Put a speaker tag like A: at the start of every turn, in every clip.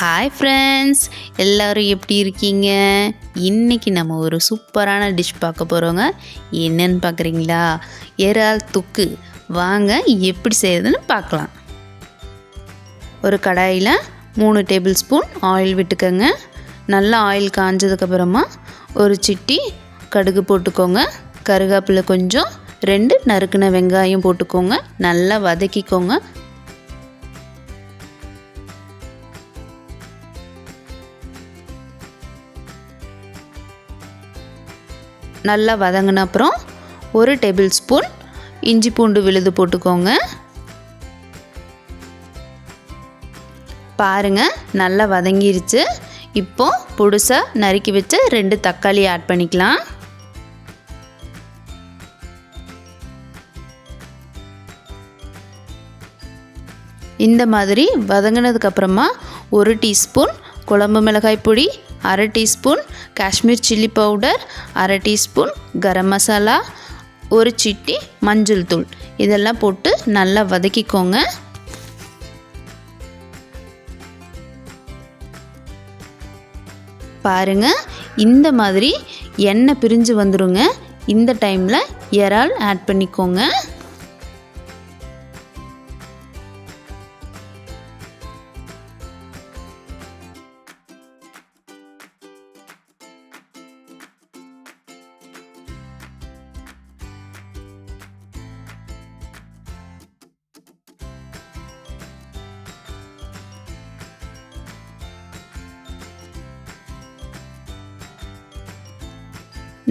A: Hi friends எல்லோரும் எப்படி இருக்கீங்க? இன்றைக்கி நம்ம ஒரு சூப்பரான டிஷ் பார்க்க போகிறோங்க என்னன்னு பார்க்குறீங்களா? இறால் தொக்கு. வாங்க எப்படி செய்யறதுன்னு பார்க்கலாம். ஒரு கடாயில் மூணு டேபிள் ஸ்பூன் ஆயில் விட்டுக்கோங்க. நல்லா ஆயில் காஞ்சதுக்கப்புறமா ஒரு சிட்டி கடுகு போட்டுக்கோங்க. கருவேப்பிலை கொஞ்சம் ரெண்டு நறுக்கின வெங்காயம் போட்டுக்கோங்க. நல்லா வதக்கிக்கோங்க. நல்லா வதங்கின அப்புறம் ஒரு டேபிள் ஸ்பூன் இஞ்சி பூண்டு விழுது போட்டுக்கோங்க. பாருங்க நல்லா வதங்கிருச்சு. இப்போ புதுசாக நறுக்கி வச்ச ரெண்டு தக்காளி ஆட் பண்ணிக்கலாம். இந்த மாதிரி வதங்கினதுக்கப்புறமா ஒரு டீஸ்பூன் குழம்பு மிளகாய் பொடி அரை டீஸ்பூன் காஷ்மீர் சில்லி பவுடர் அரை டீஸ்பூன் கரம் மசாலா ஒரு சிட்டி மஞ்சள் தூள். இதெல்லாம் போட்டு நல்லா வதக்கிக்கோங்க. பாருங்கள் இந்த மாதிரி எண்ணெய் பிரிஞ்சு வந்துடுங்க இந்த டைமில் இறால் ஆட் பண்ணிக்கோங்க.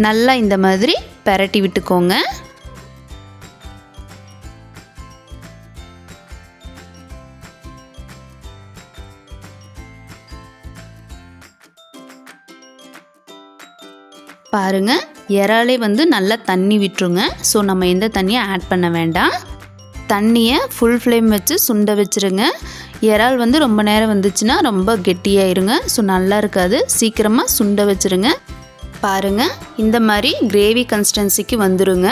A: நல்லா இந்த மாதிரி பரட்டி விட்டுக்கோங்க. பாருங்க இறாலே வந்து நல்லா தண்ணி விட்டுருங்க. ஸோ நம்ம எந்த தண்ணியும் ஆட் பண்ண வேண்டாம். தண்ணியை ஃபுல் ஃப்ளேம் வச்சு சுண்ட வச்சுருங்க. இறால் வந்து ரொம்ப நேரம் வந்துச்சுன்னா ரொம்ப கெட்டியாயிருங்க. ஸோ நல்லா இருக்காது. சீக்கிரமாக சுண்ட வச்சுருங்க. பாருங்கள் இந்த மாதிரி கிரேவி கன்சிஸ்டன்சிக்கு வந்துடுங்க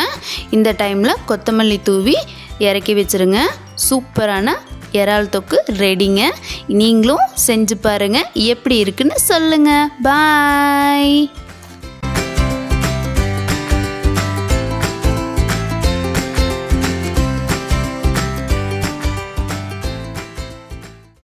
A: இந்த டைமில் கொத்தமல்லி தூவி இறக்கி வச்சுருங்க. சூப்பரான இறால் தொக்கு ரெடிங்க நீங்களும் செஞ்சு பாருங்கள் எப்படி இருக்குன்னு சொல்லுங்கள் பாய்